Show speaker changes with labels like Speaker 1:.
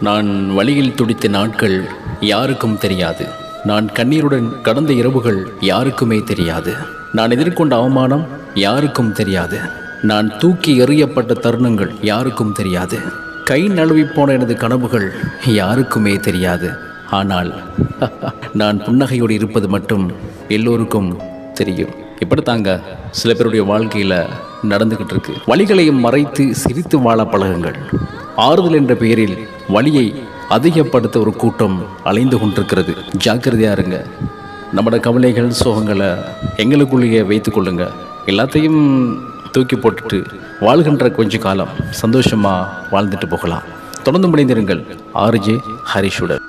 Speaker 1: நான் வழியில் துடித்த நாட்கள் யாருக்கும் தெரியாது. நான் கண்ணீருடன் கடந்த இரவுகள் யாருக்குமே தெரியாது. நான் எதிர்கொண்ட அவமானம் யாருக்கும் தெரியாது. நான் தூக்கி எறியப்பட்ட தருணங்கள் யாருக்கும் தெரியாது. கை நழுவி போன எனது கனவுகள் யாருக்குமே தெரியாது. ஆனால் நான் புன்னகையோடு இருப்பது மட்டும் எல்லோருக்கும் தெரியும். இப்படித்தாங்க சில பேருடைய வாழ்க்கையில் நடந்துக்கிட்டு இருக்கு. வழிகளையும் மறைத்து சிரித்து வாழ பழகுங்கள். ஆறுதல் என்ற பெயரில் வழியை அதிகப்படுத்த ஒரு கூட்டம் அலைந்து கொண்டிருக்கிறது. ஜாக்கிரதையா இருங்க. நம்மளோட கவலைகள் சோகங்களை எங்களுக்குள்ளேயே வைத்து கொள்ளுங்க. எல்லாத்தையும் தூக்கி போட்டுட்டு வாழ்கின்ற கொஞ்ச காலம் சந்தோஷமாக வாழ்ந்துட்டு போகலாம். தொடர்ந்து முடிந்திருங்கள் ஆர்ஜே ஹரிஷுடன்.